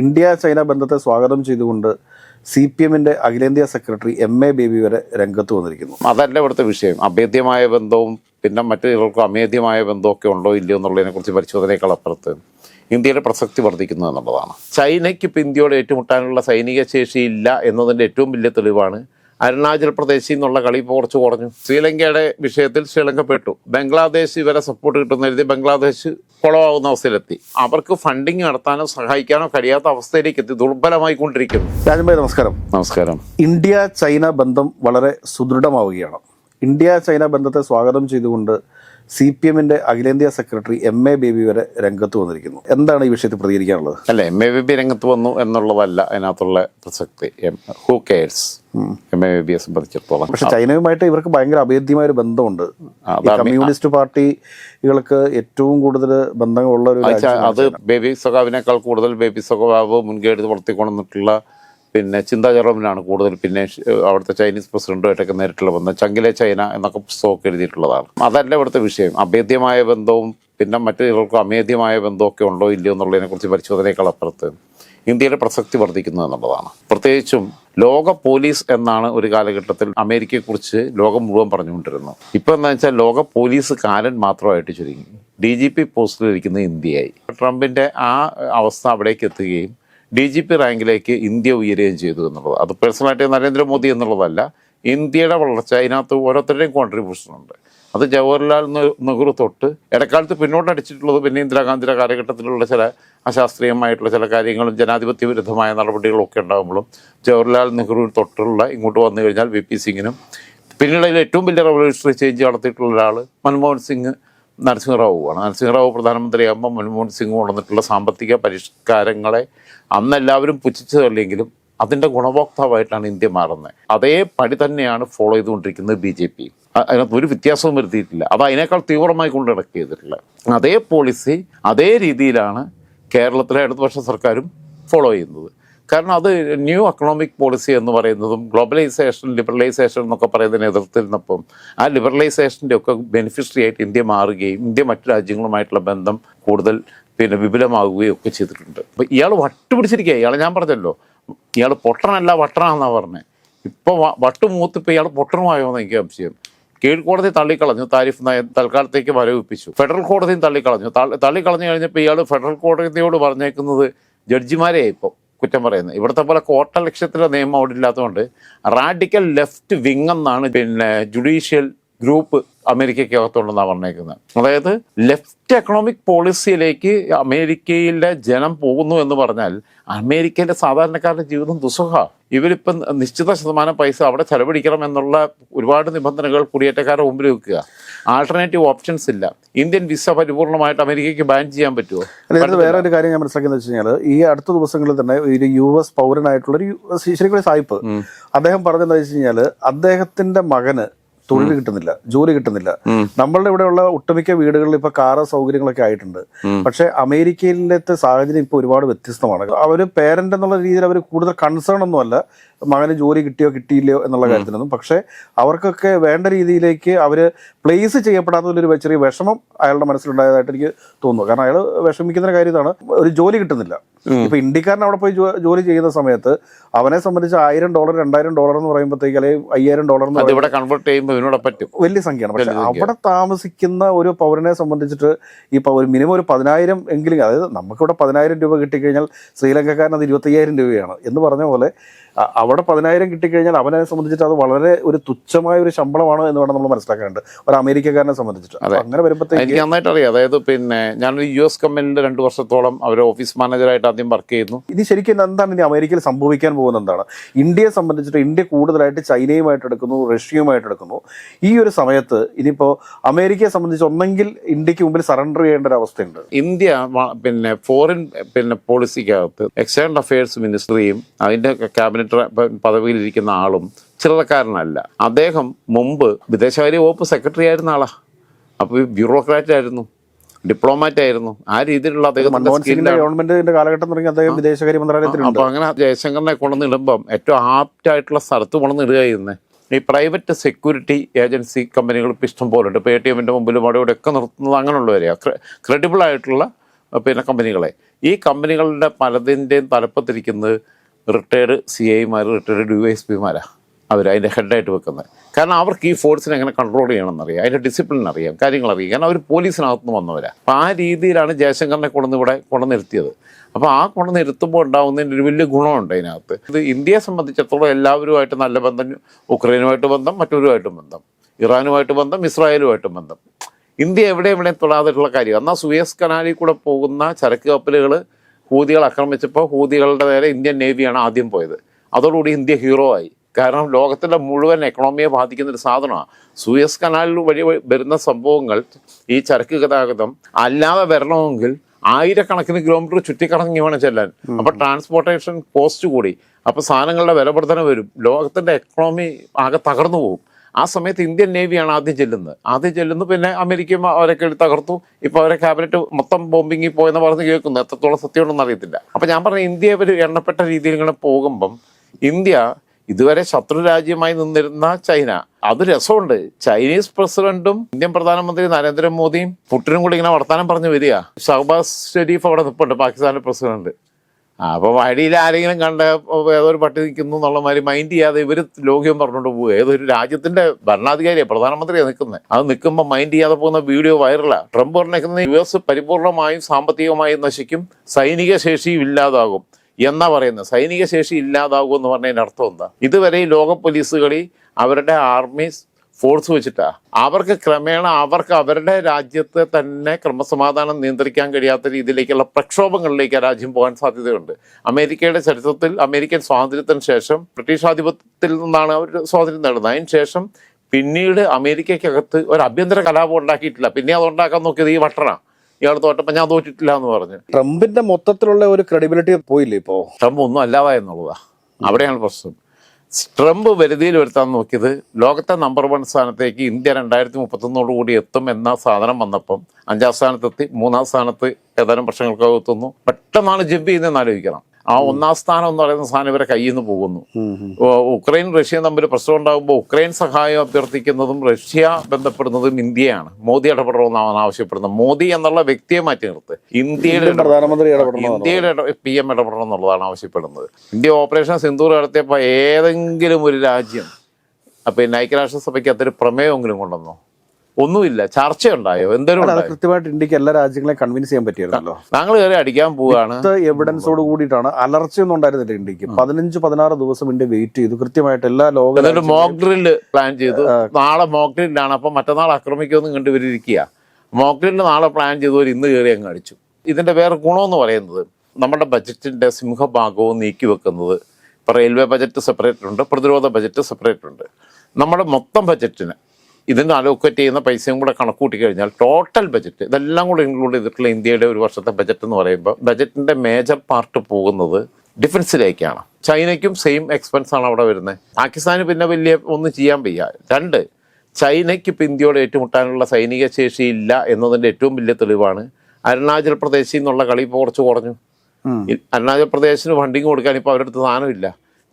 India China ബന്ധത്തെ സ്വാഗതം ചെയ്തുകൊണ്ട് സി പി എമ്മിന്റെ അഖിലേന്ത്യാ സെക്രട്ടറി എം എ ബേബി വരെ രംഗത്ത് വന്നിരിക്കുന്നു. അതല്ല ഇവിടുത്തെ വിഷയം. അഭേദ്യമായ ബന്ധവും പിന്നെ മറ്റു ചിലർക്ക് അമേദ്യമായ ബന്ധമൊക്കെ ഉണ്ടോ ഇല്ലയോ എന്നുള്ളതിനെ കുറിച്ച് പരിശോധനയേക്കാൾ അപ്പുറത്ത് ഇന്ത്യയുടെ പ്രസക്തി വർദ്ധിക്കുന്നു എന്നുള്ളതാണ്. ചൈനയ്ക്ക് ഇപ്പം ഇന്ത്യയോട് ഏറ്റുമുട്ടാനുള്ള സൈനിക ശേഷി ഇല്ല എന്നതിന്റെ ഏറ്റവും വലിയ തെളിവാണ് അരുണാചൽ പ്രദേശിൽ നിന്നുള്ള കളി ഇപ്പോൾ കുറച്ച് കുറഞ്ഞു. ശ്രീലങ്കയുടെ വിഷയത്തിൽ ശ്രീലങ്ക പെട്ടു ബംഗ്ലാദേശ് ഇവരെ സപ്പോർട്ട് കിട്ടുന്ന രീതി ബംഗ്ലാദേശ് കുളമാവുന്ന അവസ്ഥയിലെത്തി. അവർക്ക് ഫണ്ടിങ് നടത്താനോ സഹായിക്കാനോ കഴിയാത്ത അവസ്ഥയിലേക്ക് എത്തി. ദുർബലമായിക്കൊണ്ടിരിക്കുന്നു രാജൻഭായ് നമസ്കാരം. നമസ്കാരം. ഇന്ത്യ ചൈന ബന്ധം വളരെ സുദൃഢമാവുകയാണ്. ഇന്ത്യ ചൈന ബന്ധത്തെ സ്വാഗതം ചെയ്തുകൊണ്ട് സി പി എമ്മിന്റെ അഖിലേന്ത്യാ സെക്രട്ടറി എം എ ബേബി വരെ രംഗത്ത് വന്നിരിക്കുന്നു. എന്താണ് ഈ വിഷയത്തിൽ പ്രതികരിക്കാനുള്ളത്? അല്ല എം എ ബി ബി രംഗത്ത് വന്നു എന്നുള്ളതല്ല അതിനകത്തുള്ള പ്രസക്തി. ഹു കെയർസ് എം എ ബേബിയെ സംബന്ധിച്ചിടത്തോളം. പക്ഷെ ചൈനയുമായിട്ട് ഇവർക്ക് ഭയങ്കര അഭേദ്യമായ ഒരു ബന്ധമുണ്ട് കമ്മ്യൂണിസ്റ്റ് പാർട്ടികൾക്ക് ഏറ്റവും കൂടുതൽ ബന്ധങ്ങളുള്ള ഒരു അത് ബേബി സഖാവിനേക്കാൾ കൂടുതൽ ബേബി സഖാവ് മുൻകൈ എടുത്ത് വളർത്തിക്കൊണ്ടിട്ടുള്ള പിന്നെ ചിന്താ ജെറോമിനാണ് കൂടുതൽ പിന്നെ അവിടുത്തെ ചൈനീസ് പ്രസിഡന്റുമായിട്ടൊക്കെ നേരിട്ടുള്ള ബന്ധം. ചങ്കിലെ ചൈന എന്നൊക്കെ പുസ്തകമൊക്കെ എഴുതിയിട്ടുള്ളതാണ്. അതല്ല ഇവിടുത്തെ വിഷയം. അഭേദ്യമായ ബന്ധവും പിന്നെ മറ്റു ഇവർക്ക് അമേദ്യമായ ബന്ധമൊക്കെ ഉണ്ടോ ഇല്ലയോ എന്നുള്ളതിനെക്കുറിച്ച് പരിശോധനയേക്കാൾ അപ്പുറത്ത് ഇന്ത്യയുടെ പ്രസക്തി വർദ്ധിക്കുന്നു എന്നുള്ളതാണ്. പ്രത്യേകിച്ചും ലോക പോലീസ് എന്നാണ് ഒരു കാലഘട്ടത്തിൽ അമേരിക്കയെക്കുറിച്ച് ലോകം മുഴുവൻ പറഞ്ഞുകൊണ്ടിരുന്നത്. ഇപ്പം എന്താ വെച്ചാൽ ലോക പോലീസ് കാലൻ മാത്രമായിട്ട് ചുരുങ്ങി. ഡി ജി പി പോസ്റ്റിലിരിക്കുന്ന ഇന്ത്യയായി. ട്രംപിന്റെ ആ അവസ്ഥ അവിടേക്ക് എത്തുകയും ഡി ജി പി റാങ്കിലേക്ക് ഇന്ത്യ ഉയരുകയും ചെയ്തു എന്നുള്ളത്. അത് പേഴ്സണലായിട്ട് നരേന്ദ്രമോദി എന്നുള്ളതല്ല ഇന്ത്യയുടെ വളർച്ച അതിനകത്ത് ഓരോരുത്തരുടെയും കോൺട്രിബ്യൂഷൻ ഉണ്ട്. അത് ജവഹർലാൽ നെഹ്റു തൊട്ട് ഇടക്കാലത്ത് പിന്നോട്ടടിച്ചിട്ടുള്ളത് പിന്നെ ഇന്ദിരാഗാന്ധിയുടെ കാലഘട്ടത്തിലുള്ള ചില അശാസ്ത്രീയമായിട്ടുള്ള ചില കാര്യങ്ങളും ജനാധിപത്യ വിരുദ്ധമായ നടപടികളും ഒക്കെ ഉണ്ടാകുമ്പോഴും ജവഹർലാൽ നെഹ്റു തൊട്ടുള്ള ഇങ്ങോട്ട് വന്നു കഴിഞ്ഞാൽ വി പി സിംഗിനും. പിന്നീട് ഏറ്റവും വലിയ റവല്യൂഷണറി ചേഞ്ച് നടത്തിയിട്ടുള്ള ഒരാൾ മൻമോഹൻ സിംഗ് നരസിംഹറാവുവാണ്. നരസിംഹറാവു പ്രധാനമന്ത്രിയാകുമ്പോൾ മൻമോഹൻ സിംഗ് കൊണ്ടുവന്നിട്ടുള്ള സാമ്പത്തിക പരിഷ്കാരങ്ങളെ അന്നെല്ലാവരും പുച്ഛിച്ചു തള്ളിയെങ്കിലും അതിന്റെ ഗുണഭോക്താവായിട്ടാണ് ഇന്ത്യ മാറുന്നത്. അതേ പടി തന്നെയാണ് ഫോളോ ചെയ്തുകൊണ്ടിരിക്കുന്നത് ബി ജെ പി. അതിനകത്ത് ഒരു വ്യത്യാസവും വരുത്തിയിട്ടില്ല. അത് അതിനേക്കാൾ തീവ്രമായി കൊണ്ട് നടക്കുക ചെയ്തിട്ടുള്ളത് അതേ പോളിസി അതേ രീതിയിലാണ് കേരളത്തിലെ ഇടതുപക്ഷ സർക്കാരും ഫോളോ ചെയ്യുന്നത്. കാരണം അത് ന്യൂ എക്കണോമിക് പോളിസി എന്ന് പറയുന്നതും ഗ്ലോബലൈസേഷൻ ലിബറലൈസേഷൻ എന്നൊക്കെ പറയുന്നതിനെ എതിർത്തിരുന്നപ്പം ആ ലിബറലൈസേഷന്റെ ഒക്കെ ബെനിഫിഷ്യറി ആയിട്ട് ഇന്ത്യ മാറുകയും ഇന്ത്യ മറ്റു രാജ്യങ്ങളുമായിട്ടുള്ള ബന്ധം കൂടുതൽ പിന്നെ വിപുലമാകുകയും ഒക്കെ ചെയ്തിട്ടുണ്ട്. അപ്പം ഇയാൾ വട്ടുപിടിച്ചിരിക്കുക ഇയാൾ ഞാൻ പറഞ്ഞല്ലോ ഇയാൾ പൊട്ടനല്ല വട്ടനാണെന്നാണ് പറഞ്ഞത് ഇപ്പോൾ വട്ട് മൂത്തിപ്പോൾ ഇയാൾ പൊട്ടനുമായോ എന്ന് എനിക്ക് സംശയം. കീഴ്ക്കോടതി തള്ളിക്കളഞ്ഞു താരിഫ് നയം തൽക്കാലത്തേക്ക് വരവിപ്പിച്ചു. ഫെഡറൽ കോടതിയും തള്ളിക്കളഞ്ഞു. തള്ളി- തള്ളിക്കളഞ്ഞു കഴിഞ്ഞപ്പോൾ ഇയാൾ ഫെഡറൽ കോടതിയോട് പറഞ്ഞേക്കുന്നത് ജഡ്ജിമാരെ ഇപ്പോൾ കുറ്റം പറയുന്നത്. ഇവിടുത്തെ പോലെ കോട്ട ലക്ഷ്യത്തിലെ നിയമം അവിടെ ഇല്ലാത്തതുകൊണ്ട് റാഡിക്കൽ ലെഫ്റ്റ് വിങ് എന്നാണ് പിന്നെ ജുഡീഷ്യൽ ഗ്രൂപ്പ് അമേരിക്കയ്ക്കകത്തുണ്ടെന്നാണ് പറഞ്ഞേക്കുന്നത് അതായത് ലെഫ്റ്റ് എക്കണോമിക് പോളിസിയിലേക്ക് അമേരിക്കയിലെ ജനം പോകുന്നു എന്ന് പറഞ്ഞാൽ അമേരിക്കയിലെ സാധാരണക്കാരുടെ ജീവിതം ദുസ്സഹ. ഇവരിപ്പം നിശ്ചിത ശതമാനം പൈസ അവിടെ ചെലവഴിക്കണം എന്നുള്ള ഒരുപാട് നിബന്ധനകൾ കുടിയേറ്റക്കാരുടെ മുമ്പിൽ വെക്കുക. ആൾട്ടർനേറ്റീവ് ഓപ്ഷൻസ് ഇല്ല. ഇന്ത്യൻ വിസ പരിപൂർണമായിട്ട് അമേരിക്കയ്ക്ക് ബാൻ ചെയ്യാൻ പറ്റുമോ അല്ലെങ്കിൽ വേറെ ഒരു കാര്യം ഞാൻ മനസ്സിലാക്കുന്നത് വെച്ച് കഴിഞ്ഞാൽ ഈ അടുത്ത ദിവസങ്ങളിൽ തന്നെ ഒരു യു എസ് പൗരനായിട്ടുള്ള ഒരു ശരിക്കും സായിപ്പ്. അദ്ദേഹം പറഞ്ഞതെന്ന് വെച്ച് കഴിഞ്ഞാൽ അദ്ദേഹത്തിന്റെ മകന് തൊഴിൽ കിട്ടുന്നില്ല ജോലി കിട്ടുന്നില്ല. നമ്മളുടെ ഇവിടെയുള്ള ഒട്ടുമിക്ക വീടുകളിൽ ഇപ്പൊ കാറ് സൗകര്യങ്ങളൊക്കെ ആയിട്ടുണ്ട്. പക്ഷെ അമേരിക്കയിലത്തെ സാഹചര്യം ഇപ്പൊ ഒരുപാട് വ്യത്യസ്തമാണ്. അവർ പേരന്റ് എന്നുള്ള രീതിയിൽ അവർ കൂടുതൽ കൺസേൺ ഒന്നുമല്ല. മകന് ജോലി കിട്ടിയോ കിട്ടിയില്ലയോ എന്നുള്ള കാര്യത്തിലൊന്നും പക്ഷേ അവർക്കൊക്കെ വേണ്ട രീതിയിലേക്ക് അവർ പ്ലേസ് ചെയ്യപ്പെടാത്തതിലൊരു ചെറിയ വിഷമം അയാളുടെ മനസ്സിലുണ്ടായതായിട്ട് എനിക്ക് തോന്നുന്നു. കാരണം അയാൾ വിഷമിക്കുന്ന കാര്യം ഇതാണ്. ഒരു ജോലി കിട്ടുന്നില്ല. ഇപ്പൊ ഇന്ത്യക്കാരൻ അവിടെ പോയി ജോലി ചെയ്യുന്ന സമയത്ത് അവനെ സംബന്ധിച്ച് ആയിരം ഡോളർ രണ്ടായിരം ഡോളർ എന്ന് പറയുമ്പോഴത്തേക്ക് അല്ലെങ്കിൽ അയ്യായിരം ഡോളർ എന്ന് ഇവിടെ കൺവേർട്ട് ചെയ്യുമ്പോൾ ഇതിനോടെ പറ്റും. വലിയ സംഖ്യയാണ്. പക്ഷെ അവിടെ താമസിക്കുന്ന ഒരു പൗരനെ സംബന്ധിച്ചിട്ട് ഈ ഒരു മിനിമം ഒരു പതിനായിരം എങ്കിലും അതായത് നമുക്കിവിടെ പതിനായിരം രൂപ കിട്ടിക്കഴിഞ്ഞാൽ ശ്രീലങ്കക്കാരൻ അത് ഇരുപത്തയ്യായിരം രൂപയാണ് എന്ന് പറഞ്ഞ പോലെ അവിടെ പതിനായിരം കിട്ടിക്കഴിഞ്ഞാൽ അവനെ സംബന്ധിച്ചിട്ട് അത് വളരെ ഒരു തുച്ഛമായ ഒരു ശമ്പളമാണ് എന്ന് വേണം നമ്മൾ മനസ്സിലാക്കാനുണ്ട്. ഒരു അമേരിക്കക്കാരനെ സംബന്ധിച്ചിട്ട്. അങ്ങനെ വരുമ്പോഴത്തേക്ക് എനിക്ക് നന്നായിട്ട് അറിയാം അതായത് പിന്നെ ഞാനൊരു യു എസ് കമ്പനിയിൽ രണ്ട് വർഷത്തോളം അവർ ഓഫീസ് മാനേജറായിട്ട് ആദ്യം വർക്ക് ചെയ്യുന്നു. ഇത് ശരിക്കും എന്താണ് ഇനി അമേരിക്കയിൽ സംഭവിക്കാൻ പോകുന്നത് എന്താണ്? ഇന്ത്യയെ സംബന്ധിച്ചിട്ട് ഇന്ത്യ കൂടുതലായിട്ട് ചൈനയുമായിട്ട് എടുക്കുന്നു റഷ്യയുമായിട്ട് എടുക്കുന്നു. ഈ ഒരു സമയത്ത് ഇനിയിപ്പോ അമേരിക്കയെ സംബന്ധിച്ച് ഒന്നെങ്കിൽ ഇന്ത്യയ്ക്ക് മുമ്പിൽ സറണ്ടർ ചെയ്യേണ്ട ഒരു അവസ്ഥയുണ്ട്. ഇന്ത്യ പിന്നെ ഫോറിൻ പിന്നെ പോളിസിക്കകത്ത് എക്സ്റ്റേണൽ അഫയേഴ്സ് മിനിസ്ട്രിയും അതിന്റെ ക്യാബിനറ്റ് പദവിയിലിരിക്കുന്ന ആളും ചില്ലറക്കാരനല്ല അദ്ദേഹം മുമ്പ് വിദേശകാര്യ വകുപ്പ് സെക്രട്ടറി ആയിരുന്ന ആളാ. അപ്പോൾ ബ്യൂറോക്രാറ്റ് ആയിരുന്നു ഡിപ്ലോമാറ്റ് ആയിരുന്നു. ആ രീതിയിലുള്ള അദ്ദേഹം ഗവൺമെന്റിന്റെ കാലഘട്ടം തുടങ്ങി അദ്ദേഹം വിദേശകാര്യ മന്ത്രാലയത്തിലുണ്ട് അപ്പൊ അങ്ങനെ ജയശങ്കറിനെ കൊണ്ടുവന്ന് ഇടുമ്പം ഏറ്റവും ആപ്റ്റ് ആയിട്ടുള്ള സ്ഥലത്ത് കൊണ്ടുവന്ന് ഇടുക ചെയ്യുന്നത് ഈ പ്രൈവറ്റ് സെക്യൂരിറ്റി ഏജൻസി കമ്പനികൾ ഇപ്പം ഇഷ്ടം പോലുണ്ട് എ ടി എമ്മിന്റെ മുമ്പിലും അവിടെ ഒക്കെ നിർത്തുന്നത് അങ്ങനെയുള്ളവരെയാണ് ക്രെഡിബിൾ ആയിട്ടുള്ള പിന്നെ കമ്പനികളെ ഈ കമ്പനികളുടെ പലതിന്റെയും തലപ്പത്തിരിക്കുന്നത് റിട്ടയർഡ് സി ഐമാർ റിട്ടയർഡ് ഡി വൈ എസ് പിമാരാണ് അവർ അതിന്റെ ഹെഡായിട്ട് വെക്കുന്നത്. കാരണം അവർക്ക് ഈ ഫോഴ്സിനെ എങ്ങനെ കൺട്രോൾ ചെയ്യണമെന്നറിയാം അതിന്റെ ഡിസിപ്ലിൻ അറിയാം കാര്യങ്ങൾ അറിയാം കാരണം അവർ പോലീസിനകത്ത് നിന്ന് വന്നവരാണ് അപ്പോൾ ആ രീതിയിലാണ് ജയശങ്കറിനെ കൊണ്ടുവന്ന് ഇവിടെ കൊണ്ടുവന്നിരുത്തിയത്. അപ്പോൾ ആ കൊണ്ടുവന്നിരുത്തുമ്പോൾ ഉണ്ടാകുന്നതിന്റെ ഒരു വലിയ ഗുണമുണ്ട് അതിനകത്ത്. ഇത് ഇന്ത്യയെ സംബന്ധിച്ചിടത്തോളം എല്ലാവരുമായിട്ട് നല്ല ബന്ധം ഉക്രൈനുമായിട്ട് ബന്ധം മറ്റൊരുമായിട്ടും ബന്ധം. ഇറാനുമായിട്ട് ബന്ധം ഇസ്രായേലുമായിട്ടും ബന്ധം. ഇന്ത്യ എവിടെ എവിടെയും തൊടാതിട്ടുള്ള കാര്യം എന്നാൽ സുയസ് കനാലിൽ കൂടെ പോകുന്ന ചരക്ക് കപ്പലുകൾ ഹൂതികൾ ആക്രമിച്ചപ്പോൾ ഹൂതികളുടെ നേരെ ഇന്ത്യൻ നേവിയാണ് ആദ്യം പോയത്. അതോടുകൂടി ഇന്ത്യ ഹീറോ ആയി. കാരണം ലോകത്തിന്റെ മുഴുവൻ എക്കണോമിയെ ബാധിക്കുന്ന ഒരു സാധനമാണ്. സൂയസ് കനാലിൽ വഴി വരുന്ന സംഭവങ്ങൾ ഈ ചരക്ക് ഗതാഗതം അല്ലാതെ വരണമെങ്കിൽ ആയിരക്കണക്കിന് കിലോമീറ്റർ ചുറ്റിക്കറങ്ങി വേണം ചെല്ലാൻ. അപ്പൊ ട്രാൻസ്പോർട്ടേഷൻ കോസ്റ്റ് കൂടി. അപ്പൊ സാധനങ്ങളുടെ വിലവർധന വരും. ലോകത്തിന്റെ എക്കണോമി ആകെ തകർന്നു പോകും. ആ സമയത്ത് ഇന്ത്യൻ നേവിയാണ് ആദ്യം ചെല്ലുന്നത്. ആദ്യം ചെല്ലുന്നു പിന്നെ അമേരിക്കയും അവരൊക്കെ തകർത്തു. ഇപ്പൊ അവരെ ക്യാബിനറ്റ് മൊത്തം ബോംബിങ്ങിൽ പോയെന്ന് പറഞ്ഞ് കേൾക്കുന്നു. എത്രത്തോളം സത്യമുണ്ടെന്ന് അറിയത്തില്ല. അപ്പൊ ഞാൻ പറഞ്ഞ ഇന്ത്യ ഒരു എണ്ണപ്പെട്ട രീതിയിൽ ഇങ്ങനെ പോകുമ്പം ഇന്ത്യ ഇതുവരെ ശത്രു രാജ്യമായി നിന്നിരുന്ന ചൈന. അത് രസമുണ്ട്. ചൈനീസ് പ്രസിഡന്റും ഇന്ത്യൻ പ്രധാനമന്ത്രി നരേന്ദ്രമോദിയും പുട്ടിനും കൂടി ഇങ്ങനെ വർത്തമാനം പറഞ്ഞു വരിക. ഷഹബാസ് ഷെരീഫ് അവിടെ നിൽപ്പുണ്ട് പാകിസ്ഥാന്റെ പ്രസിഡന്റ്. ആ, അപ്പൊ വഴിയിൽ ആരെങ്കിലും കണ്ട ഏതൊരു പട്ടി നിൽക്കുന്നു എന്നുള്ള മാതിരി മൈൻഡ് ചെയ്യാതെ ഇവർ ലോകം പറഞ്ഞുകൊണ്ട് പോകുക ഏതൊരു രാജ്യത്തിന്റെ ഭരണാധികാരിയാണ് പ്രധാനമന്ത്രിയാണ് നിൽക്കുന്നത് അത് നിൽക്കുമ്പോൾ മൈൻഡ് ചെയ്യാതെ പോകുന്ന വീഡിയോ വൈറലാണ് ട്രംപ് പറഞ്ഞേക്കുന്ന യു എസ് പരിപൂർണമായും സാമ്പത്തികമായും നശിക്കും. സൈനിക ശേഷിയും ഇല്ലാതാകും എന്നാ പറയുന്നത് സൈനിക ശേഷി ഇല്ലാതാകും എന്ന് പറഞ്ഞതിന്റെ അർത്ഥം എന്താ? ഇതുവരെ ഈ ലോക പോലീസുകളിൽ അവരുടെ ആർമി ഫോഴ്സ് വെച്ചിട്ടാ. അവർക്ക് ക്രമേണ അവർക്ക് അവരുടെ രാജ്യത്തെ തന്നെ ക്രമസമാധാനം നിയന്ത്രിക്കാൻ കഴിയാത്ത രീതിയിലേക്കുള്ള പ്രക്ഷോഭങ്ങളിലേക്ക് ആ രാജ്യം പോകാൻ സാധ്യതയുണ്ട്. അമേരിക്കയുടെ ചരിത്രത്തിൽ അമേരിക്കൻ സ്വാതന്ത്ര്യത്തിന് ശേഷം ബ്രിട്ടീഷ് ആധിപത്യത്തിൽ നിന്നാണ് അവർ സ്വാതന്ത്ര്യം നേടുന്നത്. അതിന് ശേഷം പിന്നീട് അമേരിക്കക്കകത്ത് ഒരു ആഭ്യന്തര കലാപം ഉണ്ടാക്കിയിട്ടില്ല. പിന്നെ അത് ഉണ്ടാക്കാൻ നോക്കിയത് ഈ വട്ടറാ. ഇയാൾ തോറ്റപ്പോൾ ഞാൻ തോറ്റിട്ടില്ല എന്ന് പറഞ്ഞു. ട്രംപിന്റെ മൊത്തത്തിലുള്ള ഒരു ക്രെഡിബിലിറ്റി പോയില്ലേ ഇപ്പോ? ട്രംപ് ഒന്നും അല്ലാതായെന്നുള്ളതാ. അവിടെയാണ് പ്രശ്നം. ട്രംപ് വരുതിയിൽ വരുത്താൻ നോക്കിയത് ലോകത്തെ നമ്പർ വൺ സ്ഥാനത്തേക്ക് ഇന്ത്യ രണ്ടായിരത്തി മുപ്പത്തൊന്നോട് കൂടി എത്തും എന്ന സാധനം വന്നപ്പം അഞ്ചാം സ്ഥാനത്തെത്തി മൂന്നാം സ്ഥാനത്ത് ഏതാനും വർഷങ്ങൾക്കകം പെട്ടെന്നാണ് ജമ്പ് ചെയ്യുന്നതെന്ന് ആലോചിക്കണം. ആ ഒന്നാം സ്ഥാനം എന്ന് പറയുന്ന സാധനം ഇവരെ കയ്യിൽ നിന്ന് പോകുന്നു ഉക്രൈൻ റഷ്യ തമ്മിൽ പ്രശ്നം ഉണ്ടാകുമ്പോൾ ഉക്രൈൻ സഹായം അഭ്യർത്ഥിക്കുന്നതും റഷ്യ ബന്ധപ്പെടുന്നതും ഇന്ത്യയാണ്. മോദി ഇടപെടണമെന്നാണ് ആവശ്യപ്പെടുന്നത്. മോദി എന്നുള്ള വ്യക്തിയെ മാറ്റി നിർത്ത്. ഇന്ത്യയുടെ ഇന്ത്യൻ പ്രധാനമന്ത്രി ഇന്ത്യയുടെ പി എം ഇടപെടണം എന്നുള്ളതാണ് ആവശ്യപ്പെടുന്നത്. ഇന്ത്യ ഓപ്പറേഷൻ സിന്ദൂർ നടത്തിയപ്പോൾ ഏതെങ്കിലും ഒരു രാജ്യം അപ്പൊ പിന്നെ ഐക്യരാഷ്ട്രസഭയ്ക്ക് അതൊരു പ്രമേയമെങ്കിലും കൊണ്ടുവന്നോ? ഒന്നുമില്ല ചർച്ചയുണ്ടായോ? എന്തെങ്കിലും കൃത്യമായിട്ട് ഇന്ത്യയ്ക്ക് എല്ലാ രാജ്യങ്ങളെ കൺവിൻസ് ചെയ്യാൻ പറ്റിയിരുന്നല്ലോ. താങ്കൾ കയറി അടിക്കാൻ പോവുകയാണ് എവിഡൻസോട് കൂടിയിട്ടാണ് അലർച്ചയൊന്നും ഉണ്ടായിരുന്നില്ല ഇന്ത്യയ്ക്ക് പതിനഞ്ച് പതിനാറ് ദിവസം ഇന്ത്യ വെയിറ്റ് ചെയ്തു. കൃത്യമായിട്ട് എല്ലാ ലോക മോക്ക് ഡ്രില്ല് പ്ലാൻ ചെയ്തു. നാളെ മോക്ക് ഡ്രില്ലാണ് അപ്പൊ മറ്റന്നാൾ ആക്രമിക്കുമെന്ന് കണ്ടുവരിയിരിക്കുക മോക്ക് ഡ്രില്ല് നാളെ പ്ലാൻ ചെയ്തവർ ഇന്ന് കയറി അങ്ങ് അടിച്ചു. ഇതിന്റെ വേറെ ഗുണമെന്ന് പറയുന്നത് നമ്മുടെ ബജറ്റിന്റെ സിംഹഭാഗവും നീക്കി വെക്കുന്നത്. ഇപ്പൊ റെയിൽവേ ബജറ്റ് സെപ്പറേറ്റ് ഉണ്ട് പ്രതിരോധ ബജറ്റ് സെപ്പറേറ്റ് ഉണ്ട്. നമ്മുടെ മൊത്തം ബജറ്റിന് ഇതിന് അലോക്കേറ്റ് ചെയ്യുന്ന പൈസയും കൂടെ കണക്കൂട്ടി കഴിഞ്ഞാൽ ടോട്ടൽ ബജറ്റ് ഇതെല്ലാം കൂടെ ഇൻക്ലൂഡ് ചെയ്തിട്ടുള്ള ഇന്ത്യയുടെ ഒരു വർഷത്തെ ബജറ്റ് എന്ന് പറയുമ്പോൾ ബജറ്റിന്റെ മേജർ പാർട്ട് പോകുന്നത് ഡിഫൻസിലേക്കാണ് ചൈനയ്ക്കും സെയിം എക്സ്പെൻസ് ആണ് അവിടെ വരുന്നത്. പാകിസ്ഥാന് പിന്നെ വലിയ ഒന്നും ചെയ്യാൻ വയ്യ. രണ്ട് ചൈനയ്ക്ക് ഇപ്പം ഇന്ത്യയോട് ഏറ്റുമുട്ടാനുള്ള സൈനിക ശേഷി ഇല്ല എന്നതിന്റെ ഏറ്റവും വലിയ തെളിവാണ് അരുണാചൽ പ്രദേശിൽ നിന്നുള്ള കളി ഇപ്പോൾ കുറച്ച് കുറഞ്ഞു. അരുണാചൽ പ്രദേശിന് ഫണ്ടിങ് കൊടുക്കാൻ ഇപ്പോൾ അവരുടെ അടുത്ത് സാധനമില്ല.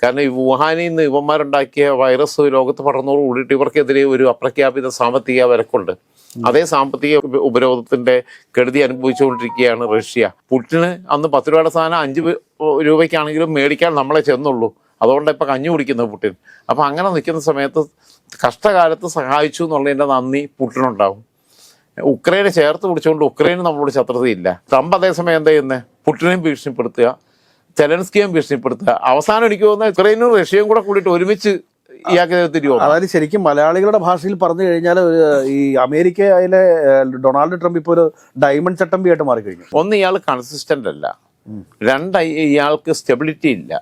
കാരണം ഈ വുഹാനിൽ നിന്ന് ഇവന്മാരുണ്ടാക്കിയ വൈറസ് ലോകത്ത് പടർന്നോട് കൂടിയിട്ട് ഇവർക്കെതിരെ ഒരു അപ്രഖ്യാപിത സാമ്പത്തിക വിലക്കുണ്ട് അതേ സാമ്പത്തിക ഉപ- ഉപരോധത്തിന്റെ കെടുതി അനുഭവിച്ചുകൊണ്ടിരിക്കുകയാണ് റഷ്യ. പുട്ടിന് അന്ന് പത്ത് രൂപയുടെ സാധനം അഞ്ച് രൂപയ്ക്കാണെങ്കിലും മേടിക്കാൻ നമ്മളെ ചെന്നുള്ളൂ. അതുകൊണ്ട് ഇപ്പം കഞ്ഞു കുടിക്കുന്നത് പുട്ടിൻ അപ്പം അങ്ങനെ നിൽക്കുന്ന സമയത്ത് കഷ്ടകാലത്ത് സഹായിച്ചു എന്നുള്ളതിന്റെ നന്ദി പുട്ടിനുണ്ടാവും. ഉക്രൈനെ ചേർത്ത് പിടിച്ചുകൊണ്ട് ഉക്രൈന് നമ്മളോട് ശത്രുതയില്ല. ട്രംപ് അതേസമയം എന്താ ചെയ്യുന്നത് പുട്ടിനെയും ഭീഷണിപ്പെടുത്തുക. ചെലൻസ്കിയും ഭീഷണിപ്പെടുത്തുക. അവസാനം എനിക്ക് തോന്നുന്നത് യുക്രൈനും റഷ്യയും കൂടെ കൂടിയിട്ട് ഒരുമിച്ച് അതായത് ശരിക്കും മലയാളികളുടെ ഭാഷയിൽ പറഞ്ഞു കഴിഞ്ഞാൽ ഒരു ഈ അമേരിക്കയിലെ അതിലെ ഡൊണാൾഡ് ട്രംപ് ഇപ്പോൾ ഒരു ഡയമണ്ട് മാറി കഴിഞ്ഞു. ഒന്ന് ഇയാൾ കൺസിസ്റ്റന്റ് അല്ല. രണ്ട് ഇയാൾക്ക് സ്റ്റെബിലിറ്റി ഇല്ല.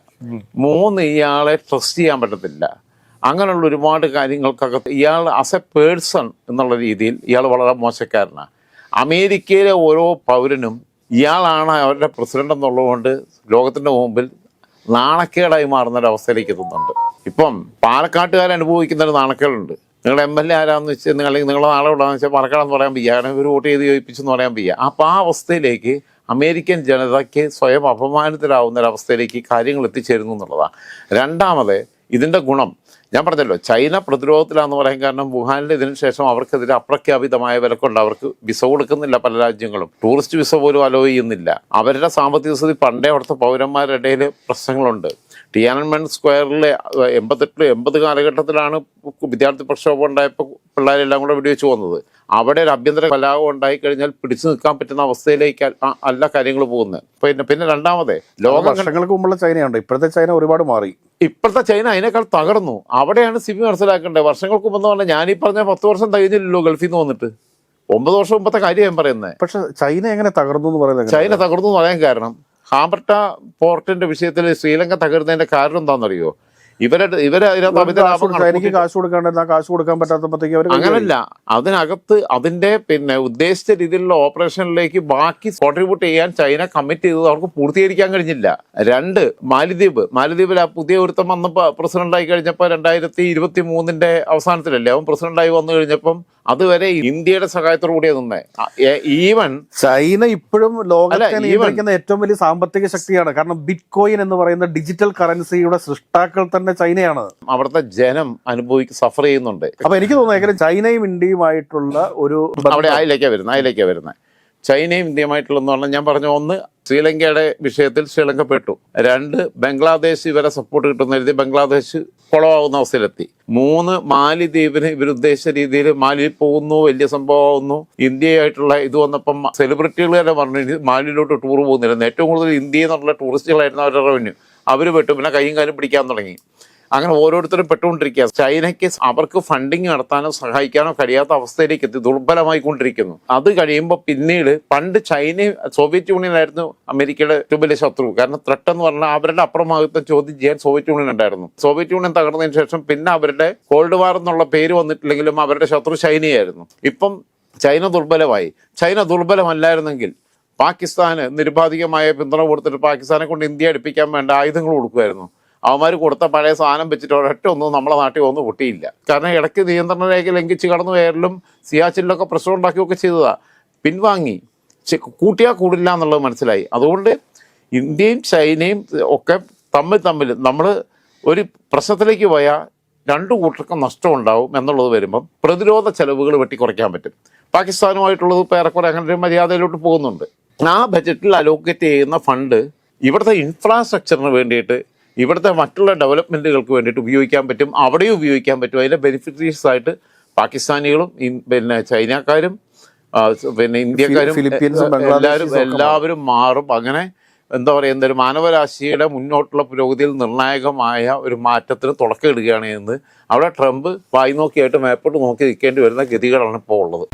മൂന്ന് ഇയാളെ ട്രസ്റ്റ് ചെയ്യാൻ പറ്റത്തില്ല. അങ്ങനെയുള്ള ഒരുപാട് കാര്യങ്ങൾക്കൊക്കെ ഇയാൾ ആസ് എ പേഴ്സൺ എന്നുള്ള രീതിയിൽ ഇയാൾ വളരെ മോശക്കാരനാണ്. അമേരിക്കയിലെ ഓരോ പൗരനും ഇയാളാണ് അവരുടെ പ്രസിഡന്റ് എന്നുള്ളതുകൊണ്ട് ലോകത്തിന്റെ മുമ്പിൽ നാണക്കേടായി മാറുന്ന അവസ്ഥയിലേക്ക് എത്തുന്നുണ്ട്. ഇപ്പം പാലക്കാട്ടുകാർ അനുഭവിക്കുന്ന ഒരു നാണക്കേടുണ്ട്. നിങ്ങളുടെ എം എൽ എ ആരാന്ന് വെച്ചാൽ നിങ്ങൾ അല്ലെങ്കിൽ നിങ്ങളെ നാളെ വിടാന്ന് വെച്ചാൽ പാലക്കാടെന്ന് പറയാൻ വയ്യ. കാരണം ഒരു വോട്ട് ചെയ്ത് ചോദിപ്പിച്ചെന്ന് പറയാൻ വയ്യ. അപ്പം ആ അവസ്ഥയിലേക്ക് അമേരിക്കൻ ജനതയ്ക്ക് സ്വയം അപമാനിതരാകുന്ന ഒരു അവസ്ഥയിലേക്ക് കാര്യങ്ങൾ എത്തിച്ചേരുന്നു എന്നുള്ളതാണ്. രണ്ടാമത് ഇതിന്റെ ഗുണം ഞാൻ പറഞ്ഞല്ലോ ചൈന പ്രതിരോധത്തിലാന്ന് പറയാൻ കാരണം വുഹാനിൽ ഇതിനു ശേഷം അവർക്കെതിരെ അപ്രഖ്യാപിതമായ വിലക്കുണ്ട്. അവർക്ക് വിസ കൊടുക്കുന്നില്ല പല രാജ്യങ്ങളും. ടൂറിസ്റ്റ് വിസ പോലും അലോ ചെയ്യുന്നില്ല. അവരുടെ സാമ്പത്തിക സ്ഥിതി പണ്ടേ അവിടുത്തെ പൗരന്മാരുടെ ഇടയിൽ പ്രശ്നങ്ങളുണ്ട്. ടിയാനൻമെൻ സ്ക്വയറിലെ എൺപത്തെട്ട് എൺപത് കാലഘട്ടത്തിലാണ് വിദ്യാർത്ഥി പ്രക്ഷോഭം ഉണ്ടായപ്പോൾ പിള്ളേരെല്ലാം കൂടെ വെടിവെച്ച് പോകുന്നത് അവിടെ ഒരു ആഭ്യന്തര കലാപം ഉണ്ടായി കഴിഞ്ഞാൽ പിടിച്ചു നിൽക്കാൻ പറ്റുന്ന അവസ്ഥയിലേക്ക് അല്ല കാര്യങ്ങൾ പോകുന്നത്. പിന്നെ പിന്നെ രണ്ടാമത് ലോകം കണ്ട- വർഷങ്ങൾക്ക് മുമ്പുള്ള ചൈനയുണ്ട്. ഇപ്പോഴത്തെ ചൈന ഒരുപാട് മാറി. ഇപ്പോഴത്തെ ചൈന അതിനേക്കാൾ തകർന്നു. അവിടെയാണ് സിബി മനസ്സിലാക്കേണ്ടത്. വർഷങ്ങൾക്ക് മുമ്പ് പറഞ്ഞാൽ ഞാൻ ഈ പറഞ്ഞ പത്ത് വർഷം കഴിഞ്ഞില്ലല്ലോ ഗൾഫിൽ നിന്ന് വന്നിട്ട്. ഒമ്പത് വർഷം മുമ്പത്തെ കാര്യം ഞാൻ പറയുന്നത്. പക്ഷെ ചൈന എങ്ങനെ തകർന്നു എന്ന് പറയുന്നത് ചൈന തകർന്നു എന്ന് പറയാൻ കാരണം ഹാമ്പർട്ട പോർട്ടിന്റെ വിഷയത്തിൽ ശ്രീലങ്ക തകരുന്നതിന്റെ കാരണം എന്താണെന്നറിയോ? ഇവരുടെ ഇവരെ എനിക്ക് കാശ് കൊടുക്കാണ്ടിരുന്ന കാശ് കൊടുക്കാൻ പറ്റാത്തപ്പോഴത്തേക്ക് അവർ അങ്ങനല്ല. അതിനകത്ത് അതിന്റെ പിന്നെ ഉദ്ദേശിച്ച രീതിയിലുള്ള ഓപ്പറേഷനിലേക്ക് ബാക്കി കോൺട്രിബ്യൂട്ട് ചെയ്യാൻ ചൈന കമ്മിറ്റ് ചെയ്തത് അവർക്ക് പൂർത്തീകരിക്കാൻ കഴിഞ്ഞില്ല. രണ്ട് മാലിദ്വീപ്. മാലിദ്വീപിൽ ആ പുതിയ ഒരുത്തം വന്നപ്പോ പ്രസിഡന്റായി കഴിഞ്ഞപ്പോ രണ്ടായിരത്തി ഇരുപത്തി മൂന്നിന്റെ അവസാനത്തിലല്ലേ അവൻ പ്രസിഡന്റായി വന്നു കഴിഞ്ഞപ്പം അതുവരെ ഇന്ത്യയുടെ സഹായത്തോടു കൂടിയ നിന്നേ. ഈവൻ ചൈന ഇപ്പോഴും ലോകത്തെ നിയന്ത്രിക്കുന്ന ഏറ്റവും വലിയ സാമ്പത്തിക ശക്തിയാണ്. കാരണം ബിറ്റ് കോയിൻ എന്ന് പറയുന്ന ഡിജിറ്റൽ കറൻസിയുടെ സൃഷ്ടാക്കൾ തന്നെ ചൈനയാണ്. അവിടുത്തെ ജനം അനുഭവിക്ക് സഫർ ചെയ്യുന്നുണ്ട്. അപ്പൊ എനിക്ക് തോന്നുന്നു ചൈനയും ഇന്ത്യയുമായിട്ടുള്ള ഒരു അവിടെ അതിലേക്കാണ് വരുന്നത് അതിലേക്കാണ് വരുന്നത് ചൈനയും ഇന്ത്യയുമായിട്ടുള്ളതെന്ന് പറഞ്ഞാൽ ഞാൻ പറഞ്ഞ ഒന്ന് ശ്രീലങ്കയുടെ വിഷയത്തിൽ ശ്രീലങ്ക പെട്ടു. രണ്ട് ബംഗ്ലാദേശ് ഇവരെ സപ്പോർട്ട് കിട്ടുന്ന എഴുതി ബംഗ്ലാദേശ് കുളമാവുന്ന അവസ്ഥയിലെത്തി. മൂന്ന് മാലിദ്വീപിന് ഇവർ ഉദ്ദേശിച്ച രീതിയിൽ മാലിയിൽ പോകുന്നു വലിയ സംഭവമാവുന്നു. ഇന്ത്യയായിട്ടുള്ള ഇത് വന്നപ്പം സെലിബ്രിറ്റികൾ തന്നെ പറഞ്ഞു മാലിയിലോട്ട് ടൂർ പോകുന്നില്ല. ഏറ്റവും കൂടുതൽ ഇന്ത്യയിൽ നിന്നുള്ള ടൂറിസ്റ്റുകളായിരുന്നു അവരുടെ റവന്യൂ അവർ പെട്ടു. പിന്നെ കൈയും കാലും പിടിക്കാൻ തുടങ്ങി. അങ്ങനെ ഓരോരുത്തരും പെട്ടുകൊണ്ടിരിക്കുക. ചൈനയ്ക്ക് അവർക്ക് ഫണ്ടിങ് നടത്താനോ സഹായിക്കാനോ കഴിയാത്ത അവസ്ഥയിലേക്ക് എത്തി ദുർബലമായിക്കൊണ്ടിരിക്കുന്നു. അത് കഴിയുമ്പോൾ പിന്നീട് പണ്ട് ചൈന സോവിയറ്റ് യൂണിയൻ ആയിരുന്നു അമേരിക്കയുടെ ഏറ്റവും വലിയ ശത്രു. കാരണം ത്രട്ട് എന്ന് പറഞ്ഞാൽ അവരുടെ അപ്രമാദിത്വം ചോദ്യം ചെയ്യാൻ സോവിയറ്റ് യൂണിയൻ ഉണ്ടായിരുന്നു. സോവിയറ്റ് യൂണിയൻ തകർന്നതിന് ശേഷം പിന്നെ അവരുടെ കോൾഡ് വാർ എന്നുള്ള പേര് വന്നിട്ടില്ലെങ്കിലും അവരുടെ ശത്രു ചൈനയായിരുന്നു. ഇപ്പം ചൈന ദുർബലമായി. ചൈന ദുർബലമല്ലായിരുന്നെങ്കിൽ പാകിസ്ഥാന് നിരുപാധികമായ പിന്തുണ കൊടുത്തിട്ട് പാകിസ്ഥാനെ കൊണ്ട് ഇന്ത്യ അടുപ്പിക്കാൻ വേണ്ട ആയുധങ്ങൾ കൊടുക്കുമായിരുന്നു. അവന്മാർ കൊടുത്ത പഴയ സാധനം വെച്ചിട്ട് ഒരൊറ്റ ഒന്നും നമ്മളെ നാട്ടിൽ ഒന്നും പൊട്ടിയില്ല. കാരണം ഇടയ്ക്ക് നിയന്ത്രണ രേഖ ലംഘിച്ച് കടന്നു കയറലും സിയാച്ചിലൊക്കെ പ്രശ്നം ഉണ്ടാക്കിയൊക്കെ ചെയ്തതാണ് പിൻവാങ്ങി. കൂട്ടിയാൽ കൂടില്ല എന്നുള്ളത് മനസ്സിലായി. അതുകൊണ്ട് ഇന്ത്യയും ചൈനയും ഒക്കെ തമ്മിൽ തമ്മിൽ നമ്മൾ ഒരു പ്രശ്നത്തിലേക്ക് പോയാൽ രണ്ടു കൂട്ടർക്കും നഷ്ടം ഉണ്ടാവും എന്നുള്ളത് വരുമ്പം പ്രതിരോധ ചെലവുകൾ വെട്ടിക്കുറയ്ക്കാൻ പറ്റും. പാകിസ്ഥാനുമായിട്ടുള്ളത് ഇപ്പോൾ ഏറെക്കുറെ അങ്ങനെ ഒരു മര്യാദയിലോട്ട് പോകുന്നുണ്ട്. ആ ബജറ്റിൽ അലോക്കേറ്റ് ചെയ്യുന്ന ഫണ്ട് ഇവിടുത്തെ ഇൻഫ്രാസ്ട്രക്ചറിന് വേണ്ടിയിട്ട് ഇവിടുത്തെ മറ്റുള്ള ഡെവലപ്മെന്റുകൾക്ക് വേണ്ടിയിട്ട് ഉപയോഗിക്കാൻ പറ്റും അവിടെയും ഉപയോഗിക്കാൻ പറ്റും. അതിന്റെ ബെനിഫിറ്റീസ് ആയിട്ട് പാകിസ്ഥാനികളും പിന്നെ ചൈനക്കാരും പിന്നെ ഇന്ത്യക്കാരും എല്ലാവരും എല്ലാവരും മാറും. അങ്ങനെ എന്താ പറയുക എന്തൊരു മാനവരാശിയുടെ മുന്നോട്ടുള്ള പുരോഗതിയിൽ നിർണായകമായ ഒരു മാറ്റത്തിന് തുടക്കം ഇടുകയാണ് എന്ന് അവിടെ ട്രംപ് വായി നോക്കിയായിട്ട് മേപ്പോട്ട് നോക്കി നിൽക്കേണ്ടി വരുന്ന ഗതികളാണ് ഇപ്പോൾ ഉള്ളത്.